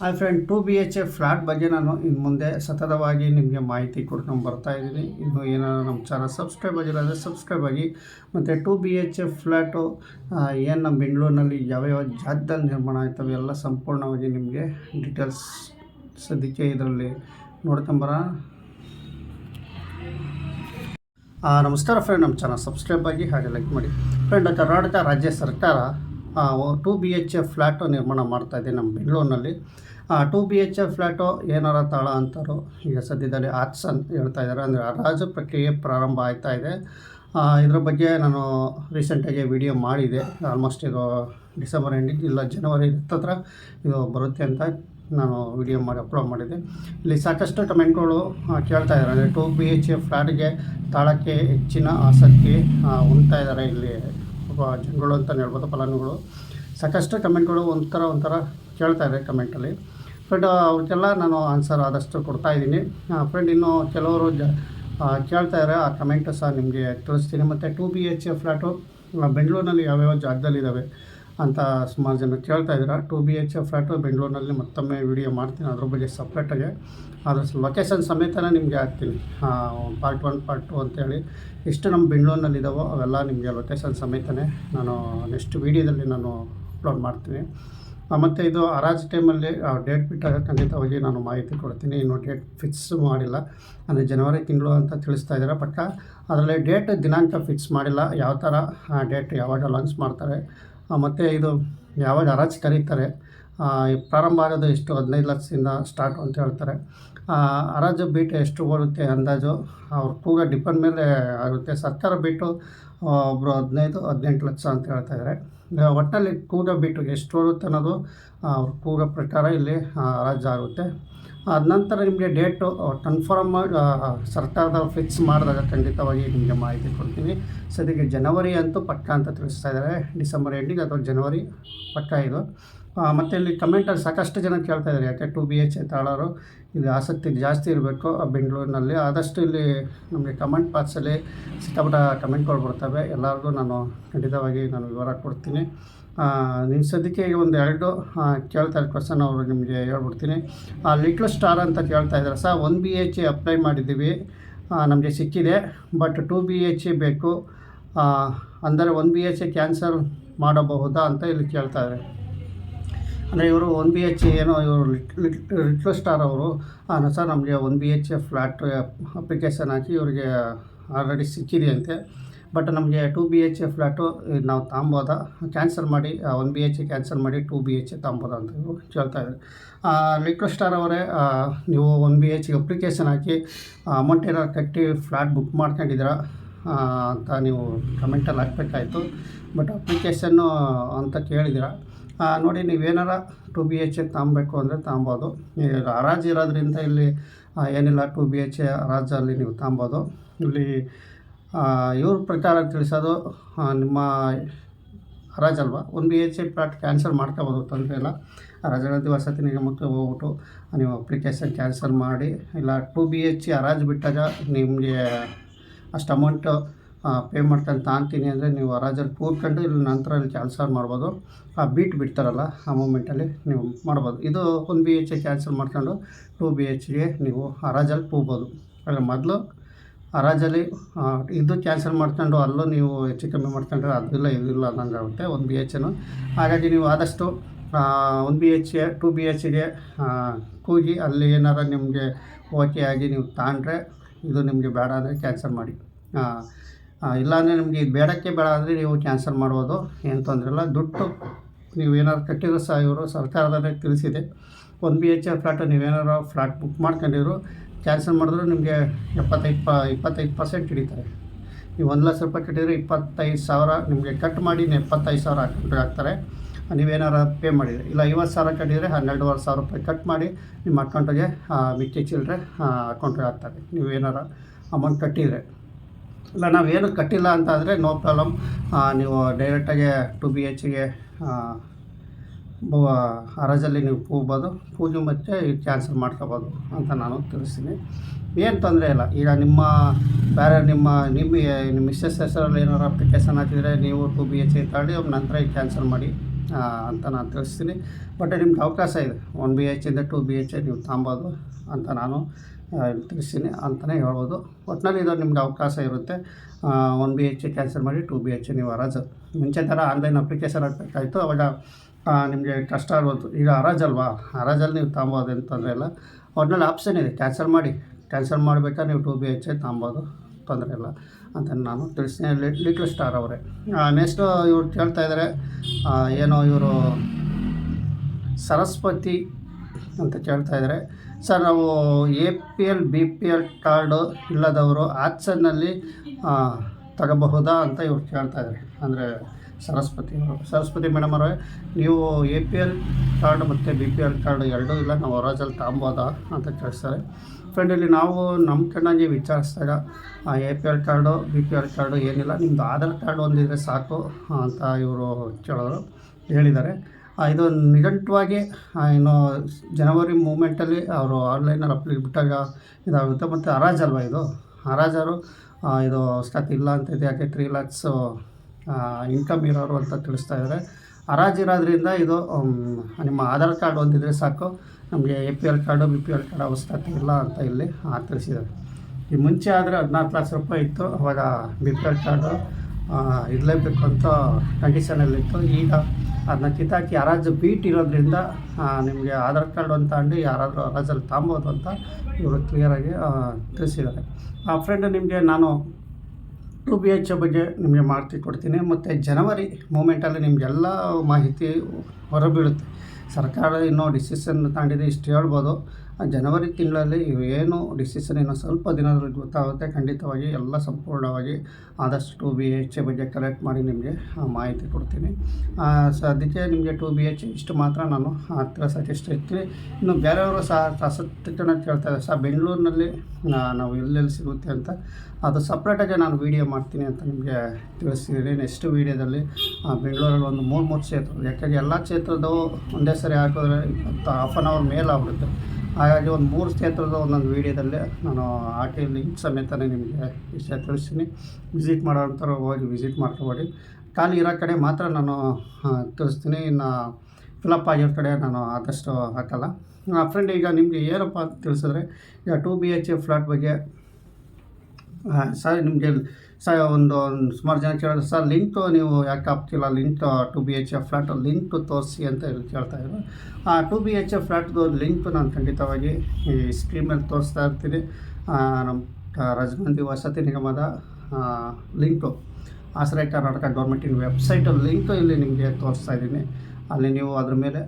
Hi friend, two B H A flat ಬಗ್ಗೆ ನಾನು ಇನ್ನು ಮುಂದೆ ಸತತವಾಗಿ ನಿಮಗೆ ಮಾಹಿತಿ ಕೊಡ್ಕೊಂಡು ಬರ್ತಾ ಇದ್ದೀನಿ. ಇನ್ನು ಏನಾದರೂ ನಮ್ಮ ಚಾನಲ್ ಸಬ್ಸ್ಕ್ರೈಬ್ ಆಗಿಲ್ಲ ಅಂದರೆ ಸಬ್ಸ್ಕ್ರೈಬ್ ಆಗಿ. ಮತ್ತು two B H A flat ಏನು ನಮ್ಮ ಬೆಂಗಳೂರಿನಲ್ಲಿ ಯಾವ್ಯಾವ ಜಾಗದಲ್ಲಿ ನಿರ್ಮಾಣ ಆಯ್ತವೆ ಎಲ್ಲ ಸಂಪೂರ್ಣವಾಗಿ ನಿಮಗೆ ಡೀಟೇಲ್ಸ್ ಸದ್ಯಕ್ಕೆ ಇದರಲ್ಲಿ ನೋಡ್ಕೊಂಬರ ನಮಸ್ಕಾರ ಫ್ರೆಂಡ್, ನಮ್ಮ ಚಾನಲ್ ಸಬ್ಸ್ಕ್ರೈಬ್ ಆಗಿ ಹಾಗೆ ಲೈಕ್ ಮಾಡಿ. ಫ್ರೆಂಡ್, ಕರ್ನಾಟಕ ರಾಜ್ಯ ಸರ್ಕಾರ two B H F flat ನಿರ್ಮಾಣ ಮಾಡ್ತಾ ಇದೆ ನಮ್ಮ ಬೆಂಗಳೂರಿನಲ್ಲಿ. Two B H F flat ಏನಾರ ತಾಳ ಅಂತಾರೋ, ಈಗ ಸದ್ಯದಲ್ಲಿ ಅಂತ ಹೇಳ್ತಾ ಇದ್ದಾರೆ, ಅಂದರೆ ಹರಾಜು ಪ್ರಕ್ರಿಯೆ ಪ್ರಾರಂಭ ಆಯ್ತಾ ಇದೆ. ಇದರ ಬಗ್ಗೆ ನಾನು ರೀಸೆಂಟಾಗಿ ವಿಡಿಯೋ ಮಾಡಿದೆ. ಆಲ್ಮೋಸ್ಟ್ ಇದು ಡಿಸೆಂಬರ್ ಎಂಡಿಂಗ್ ಇಲ್ಲ ಜನವರಿ ಹತ್ತತ್ರ ಇದು ಬರುತ್ತೆ ಅಂತ ನಾನು ವಿಡಿಯೋ ಮಾಡಿ ಅಪ್ಲೋಡ್ ಮಾಡಿದ್ದೆ ಇಲ್ಲಿ ಸಾಕಷ್ಟು ಕಮೆಂಟ್ಗಳು ಕೇಳ್ತಾ ಇದ್ದಾರೆ. ಅಂದರೆ ಟು ಬಿ ಎಚ್ ಎ ಫ್ಲ್ಯಾಟ್ಗೆ ತಾಳಕ್ಕೆ ಹೆಚ್ಚಿನ ಆಸಕ್ತಿ ಉಣ್ತಾ ಇದ್ದಾರೆ ಇಲ್ಲಿ ಜನಗಳು ಅಂತ ಹೇಳ್ಬೋದು ಫಲಾನುಗಳು ಸಾಕಷ್ಟು ಕಮೆಂಟ್ಗಳು ಒಂಥರ ಒಂಥರ ಕೇಳ್ತಾ ಇದ್ದಾರೆ ಕಮೆಂಟಲ್ಲಿ. ಬಟ್ ಅವಕ್ಕೆಲ್ಲ ನಾನು ಆನ್ಸರ್ ಆದಷ್ಟು ಕೊಡ್ತಾ ಇದ್ದೀನಿ. ಫ್ರೆಂಡ್ ಇನ್ನು ಕೆಲವರು ಜ ಕೇಳ್ತಾಯಿದ್ರೆ ಆ ಕಮೆಂಟ್ ಸಹ ನಿಮಗೆ ತಿಳಿಸ್ತೀನಿ ಮತ್ತು two B H A flat ಬೆಂಗಳೂರಿನಲ್ಲಿ ಯಾವ್ಯಾವ ಜಾಗದಲ್ಲಿದ್ದಾವೆ? ಅಂತ ಸುಮಾರು ಜನ ಕೇಳ್ತಾ ಇದ್ದೀರಾ. Two B H A flat ಬೆಂಗಳೂರಿನಲ್ಲಿ ಮತ್ತೊಮ್ಮೆ ವಿಡಿಯೋ ಮಾಡ್ತೀನಿ. ಅದ್ರ ಬಗ್ಗೆ ಸಪ್ರೇಟಾಗಿ ಅದ್ರ ಲೊಕೇಶನ್ ಸಮೇತನೇ ನಿಮಗೆ ಹಾಕ್ತೀನಿ. ಪಾರ್ಟ್ ಒನ್ ಪಾರ್ಟ್ ಟು ಅಂತೇಳಿ ಎಷ್ಟು ನಮ್ಮ ಬೆಂಗಳೂರಿನಲ್ಲಿ ಇದ್ದಾವೋ ಅವೆಲ್ಲ ನಿಮಗೆ ಲೊಕೇಶನ್ ಸಮೇತನೇ ನಾನು ನೆಕ್ಸ್ಟ್ ವೀಡಿಯೋದಲ್ಲಿ ನಾನು ಅಪ್ಲೋಡ್ ಮಾಡ್ತೀನಿ. ಮತ್ತು ಇದು ಹರಾಜು ಟೈಮಲ್ಲಿ ಡೇಟ್ ಬಿಟ್ಟಾಗ ಖಂಡಿತವಾಗಿ ನಾನು ಮಾಹಿತಿ ಕೊಡ್ತೀನಿ. ಇನ್ನು ಡೇಟ್ ಫಿಕ್ಸ್ ಮಾಡಿಲ್ಲ. ಅಂದರೆ ಜನವರಿ ತಿಂಗಳು ಅಂತ ತಿಳಿಸ್ತಾ ಇದ್ದಾರೆ. ಪಕ್ಕ ಅದರಲ್ಲಿ ಡೇಟ್ ದಿನಾಂಕ ಫಿಕ್ಸ್ ಮಾಡಿಲ್ಲ. ಯಾವ ಥರ ಡೇಟ್ ಯಾವಾಗ ಲಾಂಚ್ ಮಾಡ್ತಾರೆ. ಮತ್ತು ಇದು ಯಾವಾಗ ಹರಾಜು ಕರೀತಾರೆ ಪ್ರಾರಂಭ ಆಗೋದು ಎಷ್ಟು ಹದಿನೈದು ಲಕ್ಷದಿಂದ ಸ್ಟಾರ್ಟ್ ಅಂತ ಹೇಳ್ತಾರೆ. ಹರಾಜು ಬೀಟ್ ಎಷ್ಟು ಬರುತ್ತೆ ಅಂದಾಜು? ಅವ್ರ ಕೂಗ ಡಿಪೆಂಡ್ ಮೇಲೆ ಆಗುತ್ತೆ. ಸರ್ಕಾರ ಬಿಟ್ಟು ಒಬ್ಬರು ಹದಿನೈದು ಹದಿನೆಂಟು ಲಕ್ಷ ಅಂತ ಹೇಳ್ತಾ ಇದ್ದಾರೆ ಆ, ಒಟ್ಟಿನಲ್ಲಿ ಕೂಗ ಬಿಟ್ಟು ಎಷ್ಟು ಬರುತ್ತೆ ಅನ್ನೋದು ಕೂಗ ಪ್ರಕಾರ ಇಲ್ಲಿ ರಾಜ್ಯ ಆಗುತ್ತೆ. ಅದ ನಂತರ ನಿಮಗೆ ಡೇಟು ಕನ್ಫರ್ಮ್ ಸರ್ಕಾರದ ಫಿಕ್ಸ್ ಮಾಡಿದಾಗ ಖಂಡಿತವಾಗಿ ನಿಮಗೆ ಮಾಹಿತಿ ಕೊಡ್ತೀನಿ. ಸದ್ಯಕ್ಕೆ ಜನವರಿ ಅಂತೂ ಪಕ್ಕ ಅಂತ ತಿಳಿಸ್ತಾ ಇದ್ದಾರೆ ಡಿಸೆಂಬರ್ ಎಂಡಿಗೆ ಅಥವಾ ಜನವರಿ ಪಕ್ಕ ಇದು. ಮತ್ತು ಇಲ್ಲಿ ಕಮೆಂಟಲ್ಲಿ ಸಾಕಷ್ಟು ಜನ ಕೇಳ್ತಾ ಇದ್ದಾರೆ ಯಾಕೆ ಟು ಬಿ ಎಚ್ ಎ ತಾಳೋರು ಇಲ್ಲಿ ಆಸಕ್ತಿ ಜಾಸ್ತಿ ಇರಬೇಕು ಬೆಂಗಳೂರಿನಲ್ಲಿ. ಆದಷ್ಟು ಇಲ್ಲಿ ನಮಗೆ ಕಮೆಂಟ್ ಬಾಕ್ಸಲ್ಲಿ ಸಿಕ್ಕಾಪಟ್ಟ ಕಮೆಂಟ್ಗಳು ಬರ್ತವೆ. ಎಲ್ಲರಿಗೂ ನಾನು ಖಂಡಿತವಾಗಿ ನಾನು ವಿವರ ಕೊಡ್ತೀನಿ. ನಿಮ್ಮ ಸದ್ಯಕ್ಕೆ ಒಂದು ಎರಡು ಆ, ಕೇಳ್ತಾ ಇರೋ ಕ್ವಶನ್ ಅವರು ನಿಮಗೆ ಹೇಳ್ಬಿಡ್ತೀನಿ. ಲಿಟ್ಲ್ ಸ್ಟಾರ್ ಅಂತ ಕೇಳ್ತಾ ಇದ್ದಾರೆ sir. One B H apply ಮಾಡಿದ್ದೀವಿ. ನಮಗೆ ಸಿಕ್ಕಿದೆ. ಬಟ್ ಟು ಬಿ ಎಚ್ ಬೇಕು. ಆ, ಅಂದರೆ ಒನ್ ಬಿ ಎಚ್ ಕ್ಯಾನ್ಸಲ್ ಮಾಡಬಹುದಾ ಅಂತ ಇಲ್ಲಿ ಕೇಳ್ತಾ ಇದ್ದಾರೆ ಅಂದರೆ ಇವರು ಒನ್ ಬಿ ಎಚ್ ಏನೋ ಇವರು ಲಿಟ್ಲ್ ಸ್ಟಾರ್ ಅವರು. ಸರ್ ನಮಗೆ one B H flat application ಹಾಕಿ ಇವರಿಗೆ ಆಲ್ರೆಡಿ ಸಿಕ್ಕಿದೆಯಂತೆ. ಬಟ್ ನಮಗೆ two B H A flat ನಾವು ತಾಂಬೋದ. ಕ್ಯಾನ್ಸಲ್ ಮಾಡಿ ಒನ್ ಬಿ ಎಚ್ ಕ್ಯಾನ್ಸಲ್ ಮಾಡಿ ಟು ಬಿ ಎಚ್ ತಾಂಬೋದ ಅಂತ ಕೇಳ್ತಾ ಇದ್ದಾರೆ. ಲಿಕ್ವಿಡ್ ಸ್ಟಾರ್ ಅವರೇ ನೀವು ಒನ್ ಬಿ ಎಚ್ ಅಪ್ಲಿಕೇಶನ್ ಹಾಕಿ ಅಮೌಂಟ್ ಏನಾದ್ರು ಕಟ್ಟಿ ಫ್ಲ್ಯಾಟ್ ಬುಕ್ ಮಾಡ್ಕೊಂಡಿದ್ದೀರಾ ಅಂತ ನೀವು ಕಮೆಂಟಲ್ಲಿ ಹಾಕಬೇಕಾಯ್ತು. ಬಟ್ ಅಪ್ಲಿಕೇಶನ್ನು ಅಂತ ಕೇಳಿದ್ದೀರಾ. ನೋಡಿ ನೀವೇನಾರ ಟು ಬಿ ಎಚ್ ಎ ತಗೊಬೇಕು ಅಂದರೆ ತಾಂಬೋದು. ಹರಾಜು ಇರೋದ್ರಿಂದ ಇಲ್ಲಿ ಏನಿಲ್ಲ ಟು ಬಿ ಎಚ್ ಎ ಹರಾಜಲ್ಲಿ ನೀವು ತಾಂಬೋದು. ಇಲ್ಲಿ ಇವ್ರ ಪ್ರಕಾರ ತಿಳಿಸೋದು ನಿಮ್ಮ ಹರಾಜಲ್ವಾ ಒಂದು B H A plot cancel ಮಾಡ್ಕೋಬೋದು ತೊಂದರೆ ಇಲ್ಲ. ಹರಾಜು ವಸತಿ ನಿಗಮಕ್ಕೆ ಹೋಗ್ಬಿಟ್ಟು ನೀವು ಅಪ್ಲಿಕೇಶನ್ ಕ್ಯಾನ್ಸಲ್ ಮಾಡಿ, ಇಲ್ಲ ಟು ಬಿ ಎಚ್ ಎ ಹರಾಜು ಬಿಟ್ಟಾಗ ನಿಮಗೆ ಅಷ್ಟು ಅಮೌಂಟು ಪೇ ಮಾಡ್ಕೊಂಡು ತಾಂತೀನಿ ಅಂದರೆ ನೀವು ಹರಾಜಲ್ಲಿ ಕೂತ್ಕೊಂಡು ಇಲ್ಲಿ ನಂತರ ಇಲ್ಲಿ ಕ್ಯಾನ್ಸಲ್ ಮಾಡ್ಬೋದು. ಆ ಬೀಟ್ ಬಿಡ್ತಾರಲ್ಲ, ಆ ಮೂಮೆಂಟಲ್ಲಿ ನೀವು ಮಾಡ್ಬೋದು. ಇದು ಒಂದು ಬಿ ಎಚ್ ಎ ಕ್ಯಾನ್ಸಲ್ ಮಾಡ್ಕೊಂಡು ಟು ಬಿ ಎಚ್ಗೆ ನೀವು ಹರಾಜಲ್ಲಿ ಕೂಗ್ಬೋದು ಆದರೆ ಮೊದಲು ಹರಾಜಲ್ಲಿ ಇದು ಕ್ಯಾನ್ಸಲ್ ಮಾಡ್ಕೊಂಡು ಅಲ್ಲೂ ನೀವು ಹೆಚ್ಚು ಕಮ್ಮಿ ಮಾಡ್ಕೊಂಡ್ರೆ ಅದಿಲ್ಲ ಇಲ್ಲ ಅನ್ನಂಗೆ ಆಗುತ್ತೆ, ಒಂದು ಬಿ ಎಚ್ ಎನು ಹಾಗಾಗಿ ನೀವು ಆದಷ್ಟು ಒಂದು ಬಿ ಎಚ್ ಟು ಬಿ ಎಚ್ಗೆ ಕೂಗಿ ಅಲ್ಲಿ ಏನಾರು ನಿಮಗೆ ಓಕೆ ಆಗಿ ನೀವು ತಗೊಂಡ್ರೆ ಇದು ನಿಮಗೆ ಬೇಡ ಅಂದರೆ ಕ್ಯಾನ್ಸಲ್ ಮಾಡಿ. ಇಲ್ಲಾಂದರೆ ನಿಮಗೆ ಇದು ಬೇಡಕ್ಕೆ ಬೇಡ ಅಂದರೆ ನೀವು ಕ್ಯಾನ್ಸಲ್ ಮಾಡ್ಬೋದು, ಏನು ತೊಂದರೆ ಇಲ್ಲ. ದುಡ್ಡು ನೀವು ಏನಾದ್ರು ಸಹ ಇವರು ಸರ್ಕಾರದಲ್ಲೇ ತಿಳಿಸಿದೆ. ಒಂದು ಬಿ ಎಚ್ ಎ ಫ್ಲ್ಯಾಟು ನೀವೇನಾರು ಫ್ಲ್ಯಾಟ್ ಬುಕ್ ಮಾಡ್ಕೊಂಡಿದ್ರು ಕ್ಯಾನ್ಸಲ್ ಮಾಡಿದ್ರೆ ನಿಮಗೆ ಎಪ್ಪತ್ತೈದು ಪ, ಇಪ್ಪತ್ತೈದು ಪರ್ಸೆಂಟ್ ಹಿಡಿತಾರೆ. ನೀವು ಒಂದು ಲಕ್ಷ ರೂಪಾಯಿ ಕಟ್ಟಿದರೆ ಇಪ್ಪತ್ತೈದು ಸಾವಿರ ನಿಮಗೆ ಕಟ್ ಮಾಡಿ ಎಪ್ಪತ್ತೈದು ಸಾವಿರ ಅಕೌಂಟ್ಗೆ ಹಾಕ್ತಾರೆ. ನೀವೇನಾರು ಪೇ ಮಾಡಿದರೆ. ಇಲ್ಲ, ಐವತ್ತು ಸಾವಿರ ಕಟ್ಟಿದರೆ ಹನ್ನೆರಡುವರೆ ಸಾವಿರ ರೂಪಾಯಿ ಕಟ್ ಮಾಡಿ ನಿಮ್ಮ ಅಕೌಂಟಿಗೆ ಮಿಕ್ಕಿ ಚಿಲ್ಲರೆ ಅಕೌಂಟಿಗೆ ಹಾಕ್ತಾರೆ. ನೀವೇನಾರು ಅಮೌಂಟ್ ಕಟ್ಟಿದರೆ. ಇಲ್ಲ, ನಾವೇನು ಕಟ್ಟಿಲ್ಲ ಅಂತ ಅಂದರೆ ನೋ ಪ್ರಾಬ್ಲಮ್. ನೀವು ಡೈರೆಕ್ಟಾಗಿ ಟು ಬಿ ಎಚ್ಗೆ ಹರಾಜಲ್ಲಿ ನೀವು ಕೂಗ್ಬೋದು ಪೂಜೆ ಮತ್ತೆ ಕ್ಯಾನ್ಸಲ್ ಮಾಡ್ಕೋಬೋದು ಅಂತ ನಾನು ತಿಳಿಸ್ತೀನಿ. ಏನು ತೊಂದರೆ ಇಲ್ಲ. ಈಗ ನಿಮ್ಮ, ಬೇರೆ ನಿಮ್ಮ ನಿಮ್ಮ ನಿಮ್ಮ ಮಿಸ್ಸಸ್ ಹೆಸರಲ್ಲಿ ಏನಾರು ಅಪ್ಲಿಕೇಶನ್ ಹಾಕಿದರೆ ನೀವು ಟು ಬಿ ಎಚ್ ಅವ್ರ ನಂತರ ಕ್ಯಾನ್ಸಲ್ ಮಾಡಿ ಅಂತ ನಾನು ತಿಳಿಸ್ತೀನಿ. ಬಟ್ ನಿಮ್ಗೆ ಅವಕಾಶ ಇದೆ. ಒನ್ ಬಿ ಎಚ್ ಇಂದ ಟು ಬಿ ಎಚ್ ನೀವು ತಾಂಬೋದು ಅಂತ ನಾನು ತಿಳಿಸ್ತೀನಿ ಅಂತಲೇ ಹೇಳ್ಬೋದು. ಒಟ್ಟಿನಲ್ಲಿ ಇದು ನಿಮ್ಗೆ ಅವಕಾಶ ಇರುತ್ತೆ. ಒನ್ ಬಿ ಎಚ್ ಕ್ಯಾನ್ಸಲ್ ಮಾಡಿ ಟು ಬಿ ಎಚ್ ನೀವು ಅರಾಜ್ ಮುಂಚೆ ಥರ ಆನ್ಲೈನ್ ಅಪ್ಲಿಕೇಶನ್ ಹಾಕಬೇಕಾಯ್ತು. ಅವಾಗ ನಿಮಗೆ ಕಷ್ಟ ಆಗ್ಬೋದು ಈಗ ಹರಾಜಲ್ವಾ ಹರಾಜಲ್ಲಿ ನೀವು ತಾಂಬೋದು ಅಂತಂದರೆ ಇಲ್ಲ ಒಟ್ನಲ್ಲಿ ಆಪ್ಷನ್ ಇದೆ. ಕ್ಯಾನ್ಸಲ್ ಮಾಡಿ. ಕ್ಯಾನ್ಸಲ್ ಮಾಡಬೇಕಾ ನೀವು ಟು ಬಿ ಎಚ್ ತಾಂಬೋದು. ತೊಂದರೆ ಇಲ್ಲ ಅಂತ ನಾನು ತಿಳಿಸ್ತೀನಿ. ಲಿಟ್ಲ್ ಸ್ಟಾರ್ ಅವರೇ. ನೆಕ್ಸ್ಟು ಇವ್ರು ಕೇಳ್ತಾ ಇದ್ದಾರೆ ಏನೋ ಇವರು ಸರಸ್ವತಿ ಅಂತ ಕೇಳ್ತಾ ಇದ್ದಾರೆ ಸರ್, ನಾವು A P L B P L card ಇಲ್ಲದವರು ಆಪ್ಷನ್ನಲ್ಲಿ ತಗೋಬಹುದಾ ಅಂತ ಇವ್ರು ಕೇಳ್ತಾ ಇದ್ದಾರೆ ಅಂದರೆ ಸರಸ್ವತಿ ಸರಸ್ವತಿ ಮೇಡಮ್ ಅವರೇ, ನೀವು ಎ ಪಿ ಎಲ್ ಕಾರ್ಡ್ ಮತ್ತು ಬಿ ಪಿ ಎಲ್ ಕಾರ್ಡ್ ಎರಡೂ ಇಲ್ಲ, ನಾವು ಹೊರಾಜಲ್ಲಿ ತಾಂಬೋದಾ ಅಂತ ಕೇಳಿಸ್ತಾರೆ. ಫ್ರೆಂಡ್ ಇಲ್ಲಿ ನಾವು ನಮ್ಮ ಕಣ್ಣಾಗಿ ವಿಚಾರಿಸಿದಾಗ A P L card B P L card ಏನಿಲ್ಲ ನಿಮ್ಮದು ಆಧಾರ್ ಕಾರ್ಡ್ ಒಂದಿದ್ರೆ ಸಾಕು ಅಂತ ಇವರು ಕೇಳೋರು, ಹೇಳಿದ್ದಾರೆ. ಇದು ನಿಘಂಟವಾಗಿ ಏನು ಜನವರಿ ಮೂಮೆಂಟಲ್ಲಿ ಅವರು ಆನ್ಲೈನಲ್ಲಿ ಅಪ್ಲಿ ಬಿಟ್ಟಾಗ ಇದಾಗುತ್ತೆ, ಮತ್ತು ಹರಾಜಲ್ವ ಇದು? ಹರಾಜರು ಇದು ಸ್ಟಾಕ್ ಇಲ್ಲ ಅಂತ ಇದೆ, ಯಾಕೆ ತ್ರೀ ಲ್ಯಾಕ್ಸು ಇನ್ಕಮ್ ಇರೋರು ಅಂತ ತಿಳಿಸ್ತಾ ಇದ್ದಾರೆ. ಹರಾಜಿರೋದ್ರಿಂದ ಇದು ನಿಮ್ಮ ಆಧಾರ್ ಕಾರ್ಡ್ ಹೊಂದಿದ್ರೆ ಸಾಕು. ನಮಗೆ A P L card B P L card ಅವಶ್ಯಕತೆ ಇಲ್ಲ ಅಂತ ಇಲ್ಲಿ ತಿಳಿಸಿದ್ದಾರೆ. ಈ ಮುಂಚೆ ಆದರೆ ಹದಿನಾಲ್ಕು ಲಕ್ಷ ರೂಪಾಯಿ ಇತ್ತು. ಅವಾಗ ಬಿ ಪಿ ಎಲ್ ಕಾರ್ಡು ಇರಲೇಬೇಕು ಅಂತ ಕಂಡೀಷನಲ್ಲಿತ್ತು ಈಗ ಅದನ್ನ ಕಿತ್ತಾಕಿ ಹರಾಜು ಬೀಟ್ ಇರೋದ್ರಿಂದ ನಿಮಗೆ ಆಧಾರ್ ಕಾರ್ಡ್ ಅಂತ ಅಂಡಿ ಯಾರಾದರೂ ಹರಾಜಲ್ಲಿ ತಾಂಬೋದು ಅಂತ ಇವರು ಕ್ಲಿಯರಾಗಿ ತಿಳಿಸಿದ್ದಾರೆ. ಆ ಫ್ರೆಂಡ್ ನಿಮಗೆ ನಾನು ಟು ಬಿ ಎಚ್ ಬಗ್ಗೆ ನಿಮಗೆ ಮಾಹಿತಿ ಕೊಡ್ತೀನಿ. ಮತ್ತು ಜನವರಿ ಮೂಮೆಂಟಲ್ಲಿ ನಿಮಗೆಲ್ಲ ಮಾಹಿತಿ ಹೊರಬೀಳುತ್ತೆ. ಸರ್ಕಾರ ಇನ್ನೂ ಡಿಸಿಷನ್ ತಗೊಂಡಿದೆ ಇಷ್ಟು ಹೇಳ್ಬೋದು. ಜನವರಿ ತಿಂಗಳಲ್ಲಿ ಏನು ಡಿಸಿಷನ್ ಇನ್ನೂ ಸ್ವಲ್ಪ ದಿನದಲ್ಲಿ ಗೊತ್ತಾಗುತ್ತೆ. ಖಂಡಿತವಾಗಿ ಎಲ್ಲ ಸಂಪೂರ್ಣವಾಗಿ ಆದಷ್ಟು ಟು ಬಿ ಎಚ್ ಬಗ್ಗೆ ಕಲೆಕ್ಟ್ ಮಾಡಿ ನಿಮಗೆ ಮಾಹಿತಿ ಕೊಡ್ತೀನಿ. ಸೊ, ಅದಕ್ಕೆ ನಿಮಗೆ ಟು ಬಿ ಎಚ್ ಇಷ್ಟು ಮಾತ್ರ ನಾನು ತಿಳಿಸೋಕೆ ಇಷ್ಟ ಇರ್ತೀನಿ ಇನ್ನು ಬೇರೆಯವರು ಸಹ ಆಸಕ್ತಿನ ಕೇಳ್ತಾರೆ ಸಹ ಬೆಂಗಳೂರಿನಲ್ಲಿ ನಾವು ಎಲ್ಲೆಲ್ಲಿ ಸಿಗುತ್ತೆ ಅಂತ, ಅದು ಸಪ್ರೇಟಾಗಿ ನಾನು ವೀಡಿಯೋ ಮಾಡ್ತೀನಿ ಅಂತ ನಿಮಗೆ ತಿಳಿಸಿದ್ದೀನಿ. ನೆಕ್ಸ್ಟ್ ವೀಡಿಯೋದಲ್ಲಿ ಬೆಂಗಳೂರಲ್ಲಿ ಒಂದು ಮೂರು ಮೂರು ಕ್ಷೇತ್ರ ಯಾಕೆಂದರೆ ಎಲ್ಲ ಕ್ಷೇತ್ರದ ಒಂದೇ ಸರಿ ಹಾಕಿದ್ರೆ ಹಾಫ್ ಆನ್ ಅವರ್ ಮೇಲೆ ಆಗ್ಬಿಡುತ್ತೆ. ಹಾಗಾಗಿ ಒಂದು ಮೂರು ಕ್ಷೇತ್ರದ ಒಂದೊಂದು ವೀಡಿಯೋದಲ್ಲಿ ನಾನು ಇದು ಲಿಂಕ್ ಸಮೇತನೇ ನಿಮಗೆ ವಿಷಯ ತಿಳಿಸ್ತೀನಿ. ವಿಸಿಟ್ ಮಾಡೋಂಥವ್ರು ಹೋಗಿ ವಿಸಿಟ್ ಮಾಡ್ಕೊಬೇಡಿ. ಖಾಲಿ ಇರೋ ಕಡೆ ಮಾತ್ರ ನಾನು ತಿಳಿಸ್ತೀನಿ. ಇನ್ನು ಫಿಲಪ್ ಆಗಿರೋ ಕಡೆ ನಾನು ಆದಷ್ಟು ಹಾಕಲ್ಲ. ಫ್ರೆಂಡ್ ಈಗ ನಿಮಗೆ ಏನಪ್ಪ ಅಂತ ತಿಳಿಸಿದ್ರೆ, ಈಗ two B H A flat ಬಗ್ಗೆ ಸರ್ ನಿಮಗೆ ಸರ್, ಒಂದು ಒಂದು ಸುಮಾರು ಜನ ಕೇಳಿದ್ರೆ, ಸರ್, ಲಿಂಕು ನೀವು ಯಾಕೆ ಹಾಕ್ತಿಲ್ಲ? Link two B H F flat link ತೋರಿಸಿ ಅಂತ ಹೇಳಿ ಕೇಳ್ತಾ ಇದ್ರು. ಆ, ಟು ಬಿ ಎಚ್ ಎಫ್ ಫ್ಲಾಟ್ದು ಲಿಂಕ್ ನಾನು ಖಂಡಿತವಾಗಿ ಈ ಸ್ಕ್ರೀನ್ ಮೇಲೆ ತೋರಿಸ್ತಾ ಇರ್ತೀನಿ. ನಮ್ಮ ರಜಮಂದಿ ವಸತಿ ನಿಗಮದ ಲಿಂಕು. ಆಶ್ರಯ ಕರ್ನಾಟಕ ಗೌರ್ಮೆಂಟಿನ ವೆಬ್ಸೈಟಲ್ಲಿ ಲಿಂಕು ಇಲ್ಲಿ ನಿಮಗೆ ತೋರಿಸ್ತಾ ಇದ್ದೀನಿ. ಅಲ್ಲಿ ನೀವು ಅದ್ರ ಮೇಲೆ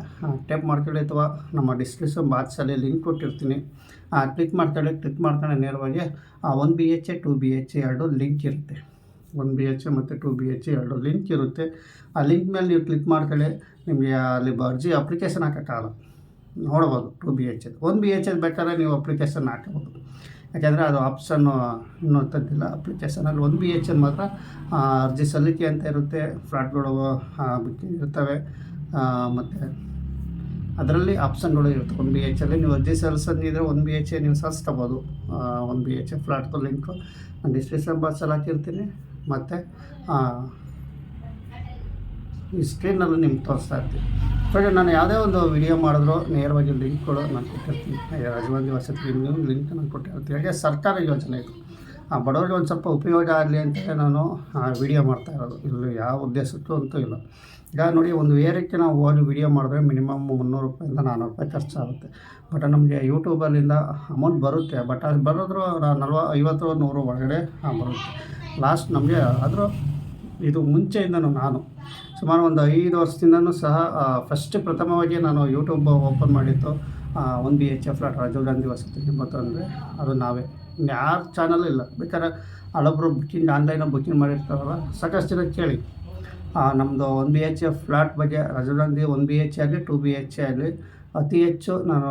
ಟ್ಯಾಪ್ ಮಾಡ್ಕೊಳ್ಳಿ ಅಥವಾ ನಮ್ಮ ಡಿಸ್ಕ್ರಿಪ್ಷನ್ ಬಾಕ್ಸಲ್ಲಿ ಲಿಂಕ್ ಕೊಟ್ಟಿರ್ತೀನಿ. ಕ್ಲಿಕ್ ಮಾಡ್ತಾಳೆ ಕ್ಲಿಕ್ ಮಾಡ್ತಾಳೆ ನೇರವಾಗಿ one B H A two B H A ಎರಡು ಲಿಂಕ್ ಇರುತ್ತೆ. ಒನ್ ಬಿ ಎಚ್ ಎ ಮತ್ತು ಟು ಬಿ ಎಚ್ ಎ ಎರಡು ಲಿಂಕ್ ಇರುತ್ತೆ. ಆ ಲಿಂಕ್ ಮೇಲೆ ನೀವು ಕ್ಲಿಕ್ ಮಾಡ್ಕೊಳ್ಳಿ, ನಿಮಗೆ ಅಲ್ಲಿ ಅರ್ಜಿ ಅಪ್ಲಿಕೇಶನ್ ಹಾಕೋಕ್ಕಾಗಲ್ಲ. ನೋಡ್ಬೋದು ಟು ಬಿ ಎಚ್ ಎದ್ ಒನ್ ಬಿ ಎಚ್ ಎದ್ ಬೇಕಾದ್ರೆ ನೀವು ಅಪ್ಲಿಕೇಶನ್ ಹಾಕಬಹುದು ಯಾಕೆಂದರೆ ಅದು ಆಪ್ಷನ್ನು ಇನ್ನೂ ತಂದಿಲ್ಲ ಅಪ್ಲಿಕೇಶನಲ್ಲಿ ಒನ್ ಬಿ ಎಚ್ ಎನ್ ಮಾತ್ರ ಅರ್ಜಿ ಸಲ್ಲಿಕೆ ಅಂತ ಇರುತ್ತೆ. ಫ್ಲಾಟ್ಗಳು ಇರ್ತವೆ. ಮತ್ತು ಅದರಲ್ಲಿ ಆಪ್ಷನ್ಗಳು ಇರುತ್ತೆ. ಒನ್ ಬಿ ಎಚ್ ಅಲ್ಲಿ ನೀವು ಅರ್ಜಿ ಸಲ್ಲಿಸೋದಿದ್ರೆ ಒನ್ ಬಿ ಎಚ್ ಎ ನೀವು ಸಲ್ಲಿಸ್ಕೋಬೋದು. ಒನ್ ಬಿ ಎಚ್ ಎ ಫ್ಲಾಟ್ದು ಲಿಂಕು ನಾನು ಡಿಸ್ಕ್ರಿಪ್ಷನ್ ಬಾಕ್ಸಲ್ಲಿ ಹಾಕಿರ್ತೀನಿ. ಮತ್ತು ಈ ಸ್ಕ್ರೀನಲ್ಲಿ ನಿಮ್ಗೆ ತೋರಿಸ್ತಾ ಇರ್ತೀನಿ. ಫ್ರೆಂಡ್ ನಾನು ಯಾವುದೇ ಒಂದು ವಿಡಿಯೋ ಮಾಡಿದ್ರು ನೇರವಾಗಿ ಲಿಂಕ್ಗಳು ನಾನು ಕೊಟ್ಟಿರ್ತೀನಿ. ರಾಜವಂದಿ ವಸತಿ ಲಿಂಕ್ ನಾನು ಕೊಟ್ಟಿರ್ತೀನಿ. ಹಾಗೆ ಸರ್ಕಾರ ಯೋಜನೆ ಇದು. ಬಡವರಿಗೆ ಒಂದು ಸ್ವಲ್ಪ ಉಪಯೋಗ ಆಗಲಿ ಅಂತೇಳಿ ನಾನು ವಿಡಿಯೋ ಮಾಡ್ತಾ ಇರೋದು. ಇಲ್ಲಿ ಯಾವ ಉದ್ದೇಶಕ್ಕೂ ಅಂತೂ ಇಲ್ಲ. ಈಗ ನೋಡಿ ಒಂದು ವೇರಕ್ಕೆ ನಾವು ಹೋಗಿ ವಿಡಿಯೋ ಮಾಡಿದ್ರೆ ಮಿನಿಮಮ್ ಮುನ್ನೂರು ರೂಪಾಯಿಂದ ನಾನ್ನೂರು ರೂಪಾಯಿ ಖರ್ಚಾಗುತ್ತೆ. ಬಟ್ ನಮಗೆ ಯೂಟ್ಯೂಬಲ್ಲಿಂದ ಅಮೌಂಟ್ ಬರುತ್ತೆ. ಬಟ್ ಅದು ಬರೋದ್ರು ನಲ್ವ ಐವತ್ತು ನೂರು ಒಳಗಡೆ ಆ, ಬರುತ್ತೆ. ಲಾಸ್ಟ್ ನಮಗೆ ಆದರೂ ಇದು ಮುಂಚೆಯಿಂದನೂ ನಾನು ಸುಮಾರು ಒಂದು ಐದು ವರ್ಷದಿಂದನೂ ಸಹ ಫಸ್ಟ್ ಪ್ರಥಮವಾಗಿ ನಾನು ಯೂಟ್ಯೂಬ್ ಓಪನ್ ಮಾಡಿದ್ದು ಒಂದು B H F Rajiv Gandhi ವಸತಿ ಮತ್ತು ಅಂದರೆ ಅದು ನಾವೇ. ಯಾರ ಚಾನಲ್ ಇಲ್ಲ. ಬೇಕಾದ್ರೆ ಹಳಬ್ರು ಬುಕ್ಕಿಂಗ್ ಆನ್ಲೈನಲ್ಲಿ ಬುಕ್ಕಿಂಗ್ ಮಾಡಿರ್ತಾರಲ್ಲ, ಸಾಕಷ್ಟು ಜನ ಕೇಳಿ. ನಮ್ಮದು one B H F flat ಬಗ್ಗೆ ರಾಜೀವ್ ಒನ್ ಬಿ ಎಚ್ ಆಗಲಿ ಟು ಬಿ ಎಚ್ ಆಗಲಿ, ಅತಿ ಹೆಚ್ಚು ನಾನು,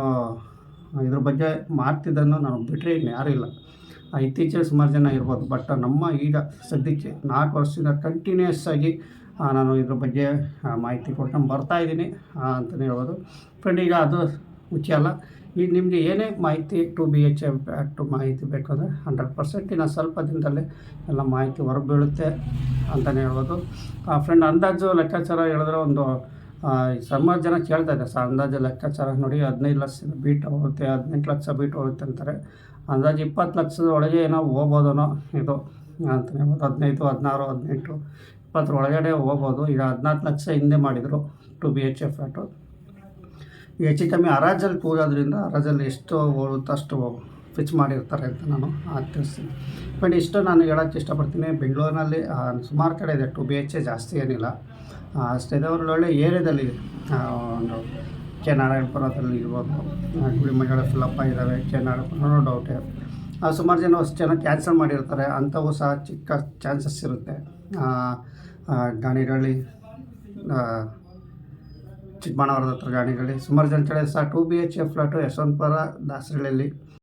ಇದ್ರ ಬಗ್ಗೆ ಮಾಡ್ತಿದ್ದನ್ನು ನಾನು ಬಿಟ್ಟರೆ ಇನ್ನು ಯಾರೂ ಇಲ್ಲ. ಇತ್ತೀಚೆಗೆ ಸುಮಾರು ಜನ ಇರ್ಬೋದು ಬಟ್ ನಮ್ಮ ಈಗ ಸದ್ಯಕ್ಕೆ ನಾಲ್ಕು ವರ್ಷದಿಂದ ಕಂಟಿನ್ಯೂಸ್ ಆಗಿ ನಾನು ಇದ್ರ ಬಗ್ಗೆ ಮಾಹಿತಿ ಕೊಟ್ಟು ಬರ್ತಾ ಇದ್ದೀನಿ ಅಂತಲೇ ಹೇಳ್ಬೋದು. ಫ್ರೆಂಡ್ ಈಗ ಅದು ಮುಖ್ಯ ಅಲ್ಲ. ಈಗ ನಿಮಗೆ ಏನೇ ಮಾಹಿತಿ ಟು ಬಿ ಎಚ್ ಟು ಮಾಹಿತಿ ಬೇಕಂದರೆ ಹಂಡ್ರೆಡ್ ಪರ್ಸೆಂಟ್ ಇನ್ನು ಸ್ವಲ್ಪ ದಿನದಲ್ಲೇ ಎಲ್ಲ ಮಾಹಿತಿ ಹೊರಬೀಳುತ್ತೆ ಅಂತಲೇ ಹೇಳ್ಬೋದು. ಫ್ರೆಂಡ್ ಅಂದಾಜು ಲೆಕ್ಕಾಚಾರ ಹೇಳಿದ್ರೆ ಒಂದು ಸುಮಾರು ಜನ ಕೇಳ್ತಾ ಇದ್ದಾರೆ. ಸರ್, ಅಂದಾಜು ಲೆಕ್ಕಾಚಾರ ನೋಡಿ, ಹದಿನೈದು ಲಕ್ಷ ಬೀಟ್ ಹೋಗುತ್ತೆ, ಹದಿನೆಂಟು ಲಕ್ಷ ಬೀಟ್ ಹೋಗುತ್ತೆ ಅಂತಾರೆ. ಅಂದಾಜು ಇಪ್ಪತ್ತು ಲಕ್ಷದ ಒಳಗೆ ಏನೋ ಹೋಗ್ಬೋದನೋ ಇದು ಅಂತಲೇ ಹೇಳ್ಬೋದು. ಹದಿನೈದು, ಹದಿನಾರು, ಹದಿನೆಂಟು, ಇಪ್ಪತ್ತರ ಒಳಗಡೆ ಹೋಗ್ಬೋದು. ಈಗ ಹದಿನಾಲ್ಕು ಲಕ್ಷ ಹಿಂದೆ ಮಾಡಿದರು two B H A flat ಹೆಚ್ಚು ಕಮ್ಮಿ ಹರಾಜಲ್ಲಿ ಕೂರೋದ್ರಿಂದ ಹರಾಜಲ್ಲಿ ಎಷ್ಟು ಹೋಗುತ್ತೋ ಅಷ್ಟು ಫಿಚ್ ಮಾಡಿರ್ತಾರೆ ಅಂತ ನಾನು ತಿಳಿಸ್ತೀನಿ. ಬಟ್ ಇಷ್ಟು ನಾನು ಹೇಳೋಕ್ಕೆ ಇಷ್ಟಪಡ್ತೀನಿ ಬೆಂಗಳೂರಿನಲ್ಲಿ ಸುಮಾರು ಕಡೆ ಇದೆ ಟು ಬಿ ಎಚ್ ಎ ಜಾಸ್ತಿ ಏನಿಲ್ಲ. ಅಷ್ಟೇ ಒಳ್ಳೆ ಏರಿಯಾದಲ್ಲಿ ಒಂದು ಕೆ ನಾರಾಯಣಪುರದಲ್ಲಿ ಇರ್ಬೋದು. ಆ, ಗುಡಿಮಂಡಳ ಫಿಲ್ಲಪ್ಪ ಇದ್ದಾವೆ ಕೆ ನಾರಾಯಣಪುರ ಡೌಟೆ ಸುಮಾರು ಜನ ಅಷ್ಟು ಜನ ಕ್ಯಾನ್ಸಲ್ ಮಾಡಿರ್ತಾರೆ ಅಂಥವು ಸಹ ಚಿಕ್ಕ ಚಾನ್ಸಸ್ ಇರುತ್ತೆ. ಆ, ಚಿಕ್ಕಬಳ್ಳಾಪುರದ ಹತ್ರ ಗಾಣಿಗಳಿ ಸುಮಾರು ಜನ ಚಳಿ ಸಹ two B H A flat Yeshwantpur ದಾಸರಳ್ಳಿಯಲ್ಲಿ